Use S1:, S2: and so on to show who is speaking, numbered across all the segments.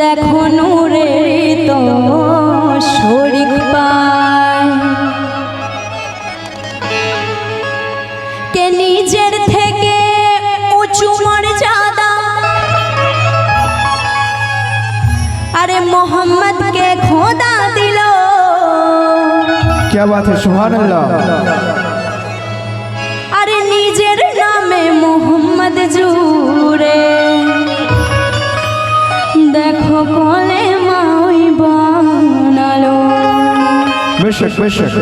S1: দেখো নূরে তো শরিক পায় কে নিজের থেকে উঁচু মর্যাদা আরে মোহাম্মদকে খোদা দিল
S2: क्या बात है सुभान अल्लाह
S1: আরে নিজের নামে মোহাম্মদ জুড়ে দেখো কলে মাই বানালো।
S2: বেশক বেশক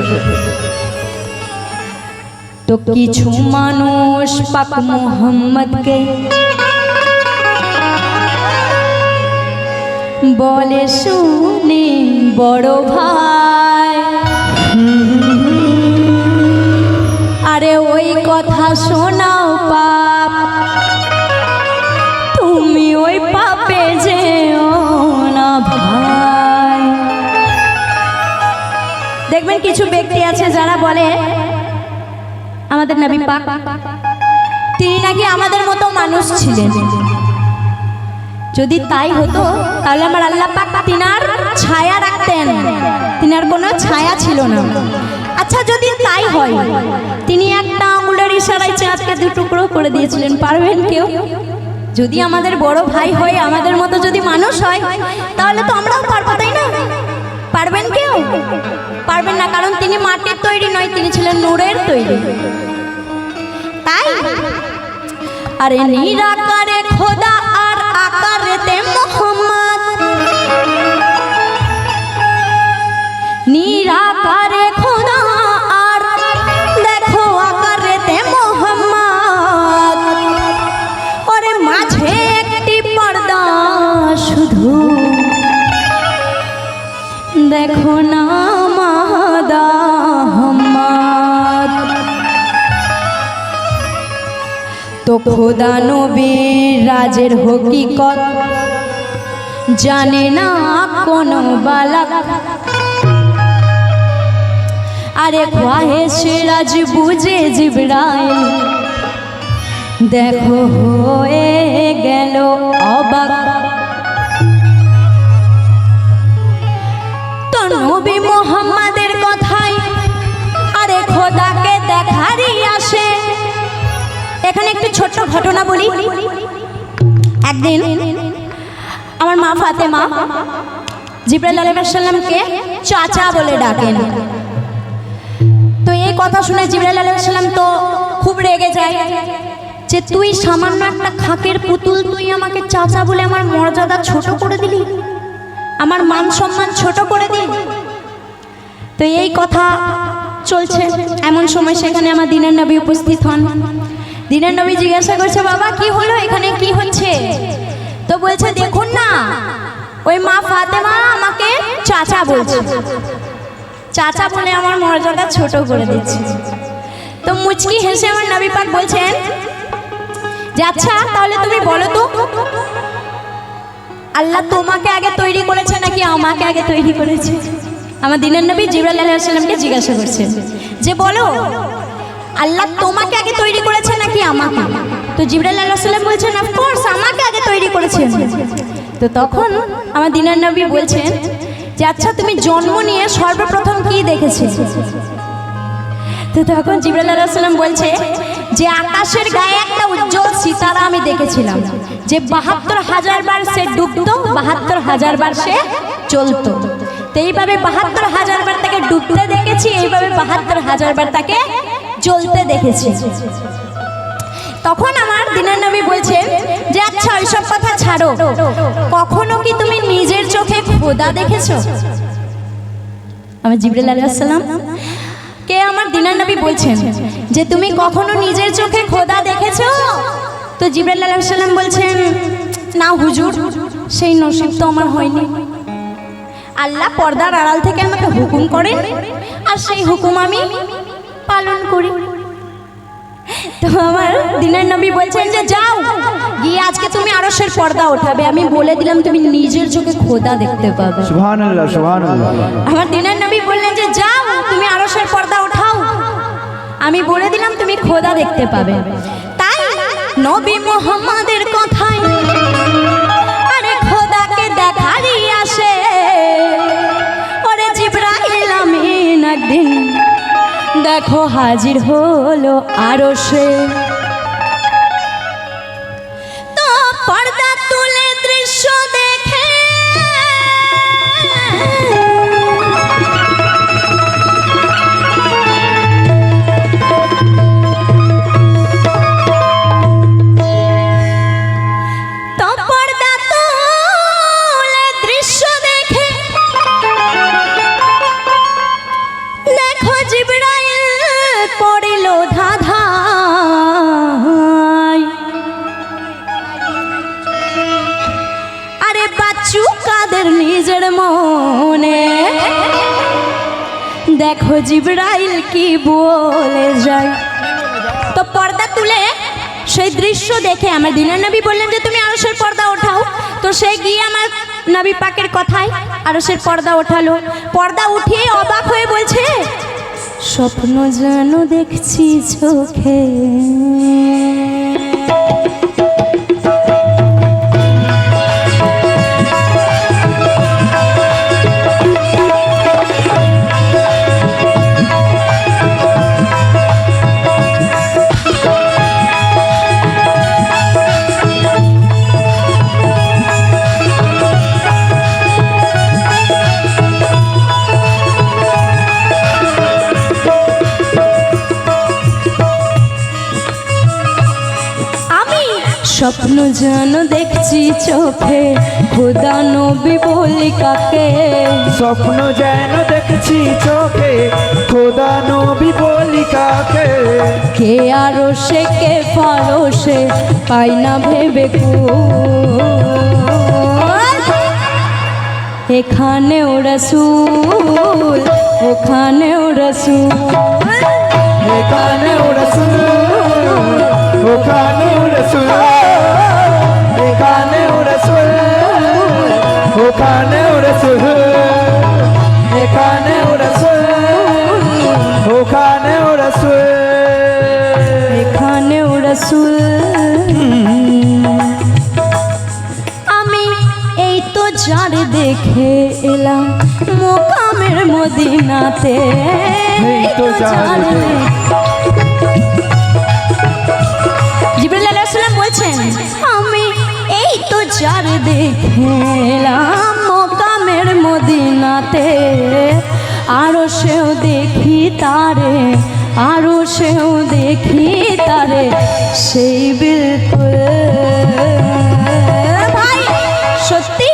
S1: তো কিছু মানুষ পাক মোহাম্মদকে বলে শুনে বড় ভাই। আরে ওই কথা শোনাও পা। কিছু ব্যক্তি আছে যারা বলে, আমাদের নবী পাক, তিনি নাকি আমাদের মতো মানুষ ছিলেন। যদি তাই হতো, তাহলে আমার আল্লাহ পাক তিনার ছায়া রাখতেন। তিনার কোনো ছায়া ছিল না। আচ্ছা যদি তাই হয়, তিনি একটা আঙুলের ইশারায় চাঁদকে দু টুকরো করে দিয়েছিলেন, পারবেন কেউ? যদি আমাদের বড় ভাই হয়, আমাদের মতো যদি মানুষ হয়, তাহলে তো আমরাও পারব, তাই না? পারবেন কেউ? পারবেন না, কারণ তিনি মাটির তৈরি নয়, তিনি ছিলেন নূরের তৈরি। তাই? আরে নিরাকারে খোদা আর আকারেতে মোহাম্মদ। নিরাকারে খোদা নবীর রাজের হকিকত জানে না কোনো বালক। আরে খাহে সিরাজ বুঝে জিবরাইল, দেখো হয়ে গেল অবাক। তো নবী মোহাম্মদের কথাই আরে খোদাকে দেখারই আসে। এখানে একটু ঘটনা বলি? একদিন আমার মা ফাতেমা জিব্রাইল আলাইসাল্লামকে চাচা বলে ডাকেন। তো এই কথা শুনে জিব্রাইল আলাইসাল্লাম তো খুব রেগে যায় যে, তুই সামান্য একটা খাকের পুতুল তুই আমাকে চাচা বলে আমার মর্যাদা ছোট করে দিলি? আমার মান সম্মান ছোট করে দিই তো এই কথা চলছে। এমন সময় সেখানে আমার দিনের নবী উপস্থিত হন। দিনের নবী জিজ্ঞাসা করছে, বাবা, কি হলো এখানে? কি হচ্ছে? তো বলছে, দেখুন না, ওই মা ফাতেমা আমাকে চাচা বলছে। চাচা বলে আমার মর্যাদা ছোট করে দিচ্ছে। তো মুচকি হেসে আমার নবী পাক বলছেন, যে আচ্ছা তাহলে তুমি বলো তো, আল্লাহ তোমাকে আগে তৈরি করেছে নাকি আমাকে আগে তৈরি করেছে? আমার দিনের নবী জিবরাল আলাইসাল্লামকে জিজ্ঞাসা করছে, যে বলো আল্লাহ তোমাকে আগে তৈরি করেছে নাকি আমাকে? তো জিবরাল আলাইসাল্লাম বলছেন অফকোর্স আমাকে আগে তৈরি করেছেন তো তখন আমার দিনের নবী বলছেন যে আচ্ছা তুমি জন্ম নিয়ে সর্বপ্রথম কি দেখেছে? তো তখন জিবরাল আলাইসাল্লাম বলছে যে, আকাশের গায়ে একটা উজ্জ্বল সিতারা আমি দেখেছিলাম, যে বাহাত্তর হাজার বার সে ডুবতো, বাহাত্তর হাজার বার সে চলতো। তো এইভাবে বাহাত্তর হাজার বার তাকে ডুবতে দেখেছি, এইভাবে বাহাত্তর হাজার বার তাকে জ্বলতে দেখেছি। তখন আমার দিনের নবী বলছেন যে আচ্ছা ওইসব কথা ছাড়ো। কখনো কি তুমি নিজের চোখে খোদা দেখেছ? আমার জিবরুল আলাইসাল্লাম কে আমার দিনার নবী বলছেন যে, তুমি কখনো নিজের চোখে খোদা দেখেছ? তো জিবরাল আলাইসাল্লাম বলছেন, না হুজুর, সেই নসিব তো আমার হয়নি। আল্লাহ পর্দার আড়াল থেকে আমাকে হুকুম করেন, আর সেই হুকুম আমি পালন করি। তো আমার দিনের নবী বলছেন যে যাও গিয়ে আজকে তুমি আরশের পর্দা ওঠাবে। আমি বলে দিলাম তুমি নিজের চোখে খোদা দেখতে পাবে।
S2: সুবহানাল্লাহ সুবহানাল্লাহ।
S1: আমার দিনের নবী বললেন যে যাও তুমি আরশের পর্দা ওঠাও। আমি বলে দিলাম তুমি খোদা দেখতে পাবে। তাই নবী মুহাম্মাদের কথা হাজির হলো আরও সে। দেখো জিবরাইল কি বলে যায়। তো পর্দা তুলে সেই দৃশ্য দেখে আমার দিনের নবী বললেন যে, তুমি আরসের পর্দা ওঠাও। তো সে গিয়ে আমার নবী পাকের কথায় আরসের পর্দা ওঠালো। পর্দা উঠিয়ে অবাক হয়ে বলছে, স্বপ্ন যেন দেখছি চোখে। যেন দেখছি চোখে খোদা নবী বলি কাকে?
S2: স্বপ্ন যেন দেখছি চোখে খোদা নবী বলি কাকে?
S1: কে আরও সে কে ফারো সে পাই না ভেবে কুল। এখানে ও রসুল ওখানে ও রসুল।
S2: এখানে রসুল ওখানে রসুল। ওখানে রসুল এখানে রসুল ওখানে রসুল
S1: এখানে ও রসুল আমি এই তো যার দেখে এলাম মোকামের মদিনাতে
S2: এই তো যার দেখে-
S1: জিবরুল আলাইহিস সালাম বলছেন যার দেখলাম মোকামের মদিনাতে, আরও সেও দেখি তারে, আরও সেও দেখি তারে, সেই বিলকুল। সত্যি?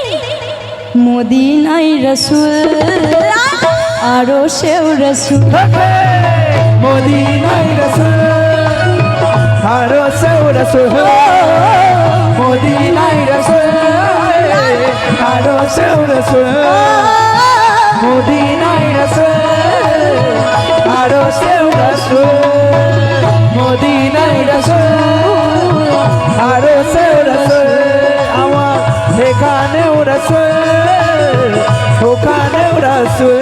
S1: মদিনাই রসুল, আরও সেও রসুল।
S2: মদিনাই রসুল, আরও সৌ রসুল। মদিনাই রসুল। আরও সৌ রসুল। মদিনাই রসুল। আরও সৌ রসুল। মদিনাই রসুল। আরও সৌ রসুল। আমার এখানেও রসুল। ওখানেও রসুল।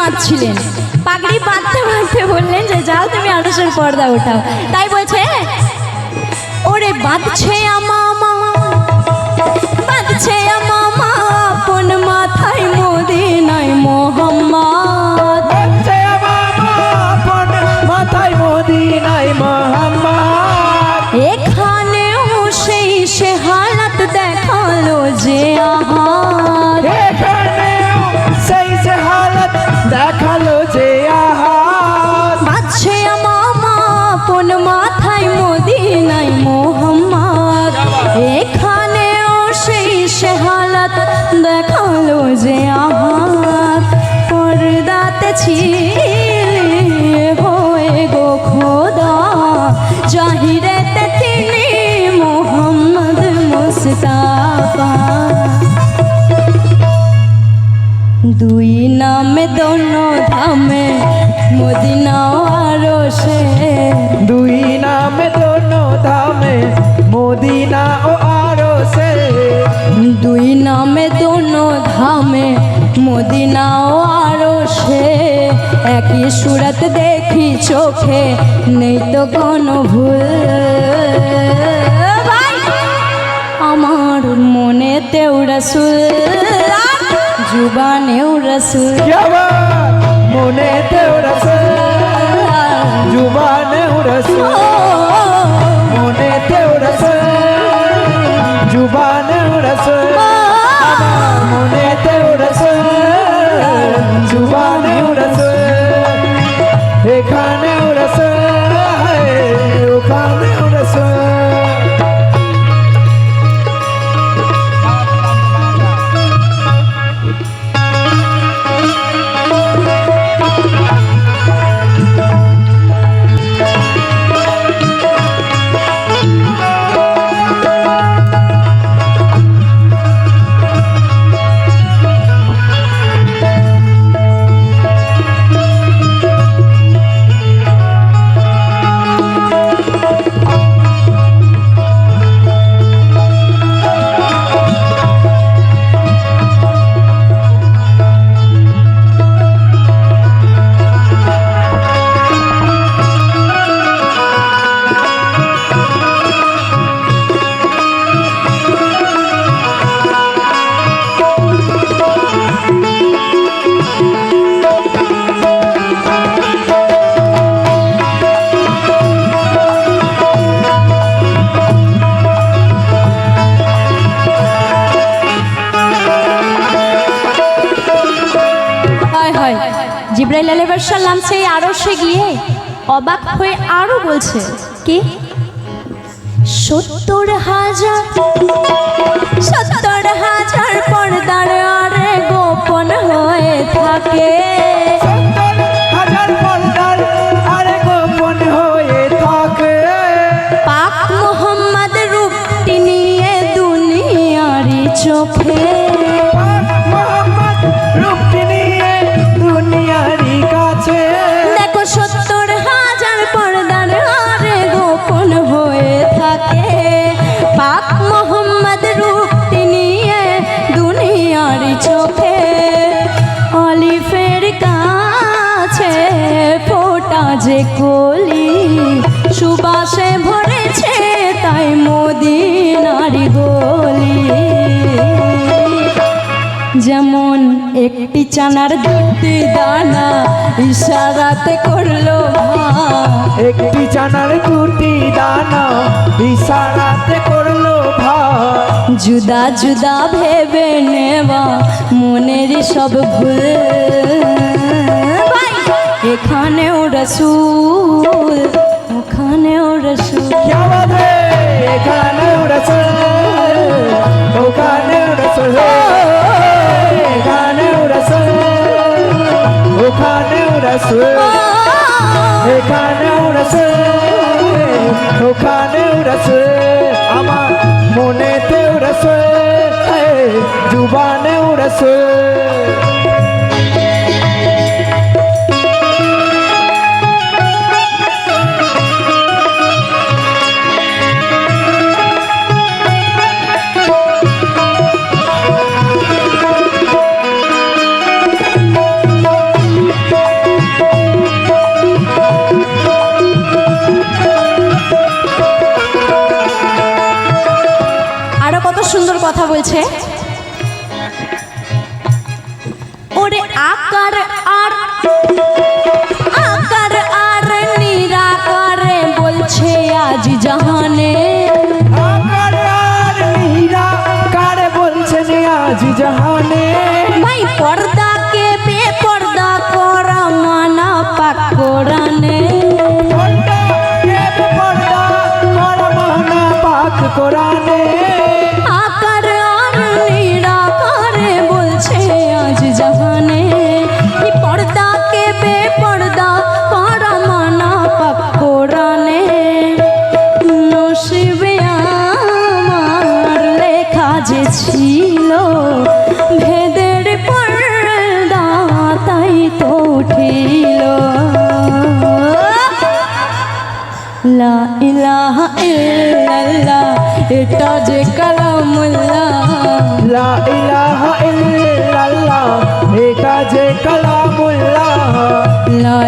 S1: বাঁধছিলেন পাগড়ি বাঁধতে বাঁধতে বললেন যে, যাও তুমি আনুষের পর্দা ওঠাও তাই বলছে ওরে, বাঁধছে আমামা দুই নামে দোনো ধামে মদিনা আরও সে
S2: দুই নামে দোনো ধামে মদিনা ও আরও সে
S1: দুই নামে দোনো ধামে মদিনাও আরও সে একই সুরত দেখি চোখে নেই তো কোনো ভুল। আমার মনে মনেতেও রসুল। জুবানেও রসুল
S2: মনেতেও রসুল জুবানেও রসুল মনেতেও রসুল জুবান
S1: সে গিয়ে অবাক হয়ে আরও বলছে কি? সত্তর হাজার। সত্তর হাজার পর্দার আরে গোপন হয়ে থাকে।
S2: হাজার
S1: যেমন একটি চানার দুটি দানা ইশারাতে করল
S2: একটি চানার দুটি দানা ইশারাতে করল ভাই
S1: জুদা জুদা ভেবে নেওয়া মনের সব ভুল। এখানেও রসুল ওখানেও রসুল।
S2: এখানেও রসুল ওখানেও রসুল। রসুল এখানে রসুল ওখানে রসুল আমার মনেতেও রসুল জুবানেও রসুল
S1: আকার আর আকার আর নিরাকারে বলছে আজ জাহানে ছিল। ভেদের
S2: পর্দা
S1: তাই তো উঠিল। লা ইলাহা এটা যে কালামুল্লাহ।
S2: লা ইলাহা এটা যে কালামুল্লাহ।
S1: লা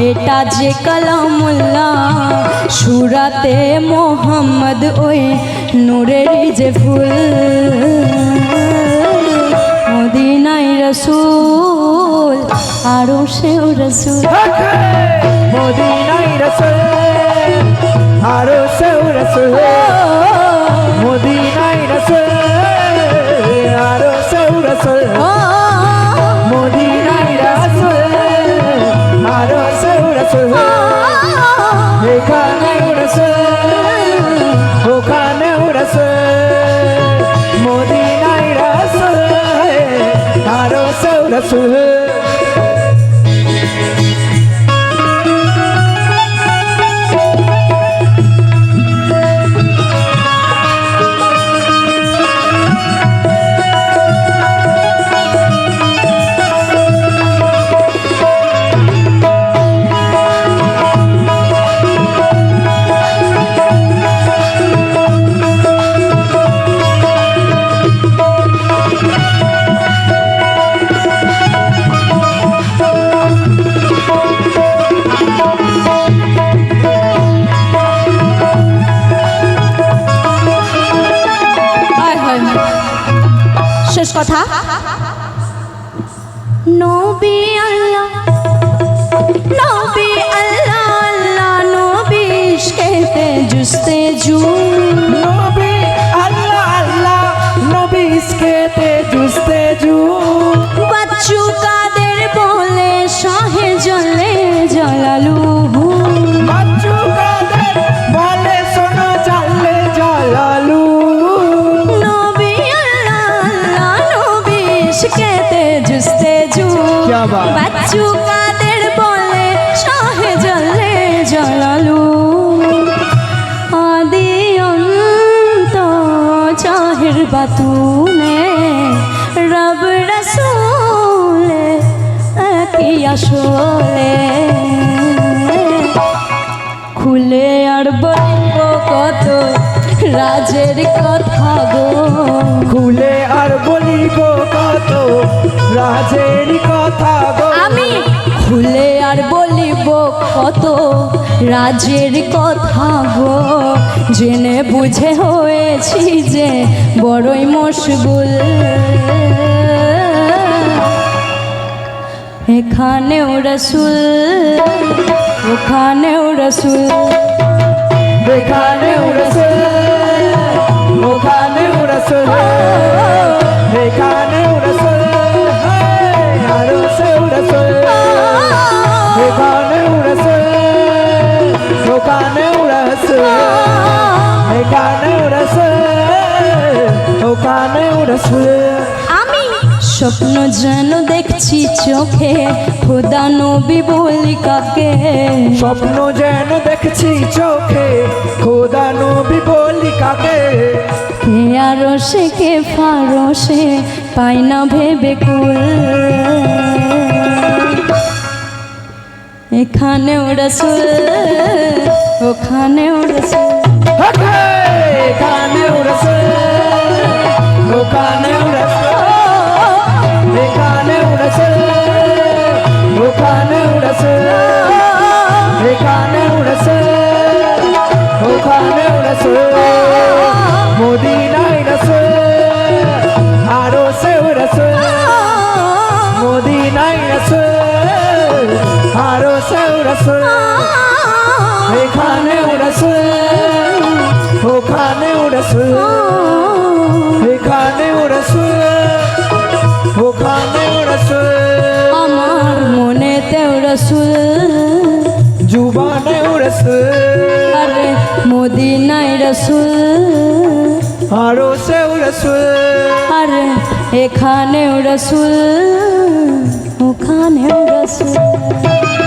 S1: এটা যে কালামুল্লাহ, সুরাতে মোহাম্মদ ওই নূরের যে ফুল। মদিনাই রসুল, আরও সেও রসুল।
S2: মদিনাই রসুল, আরও সেও রসুল।
S1: কথা নবী আল্লাহ নবী আল্লাহ আল্লাহ নবী খেতে জুসতে জু আসলে খুলে আর বলব কত রাজের কথা গো।
S2: খুলে আর বলিব কত রাজের কথা গো।
S1: আমি খুলে আর বলিব কত রাজের কথা গো। জেনে বুঝে হয়েছি যে বড়ই মশগুল। এখানেও রসুল, ওখানেও রসুল।
S2: এখানে রসুল ওখানে রসুল। এখানে রসুল আরও সে রসুল। এখানে রসুল ওখানে রসুল। এখানে রসুল ওখানে রসুল।
S1: স্বপ্ন যেন দেখছি চোখে খোদা নবী বলি কাকে?
S2: স্বপ্ন যেন দেখছি চোখে খোদা নবী বলি কাকে?
S1: কে আরও সে কে ফারো সে পাই না ভেবে কুল। এখানে রসুল ওখানেও রসুল
S2: এখানে রসুল ওখানে রসুল এখানে রসুল ওখানে রসুল এখানে রসুল ওখানে রসুল মদিনায় রসুল আরও সে রসুল মদিনায় রসুল আরও সে রসুল এখানে রসুল ওখানে রসুল এখানে রসুল ওখানে রসুল।
S1: আমার মনে তেও রসুল।
S2: জুবানেও রসুল।
S1: আরে মদিনায় রসুল।
S2: আরও সেও রসুল।
S1: আরে এখানেও রসুল। ওখানেও রসুল।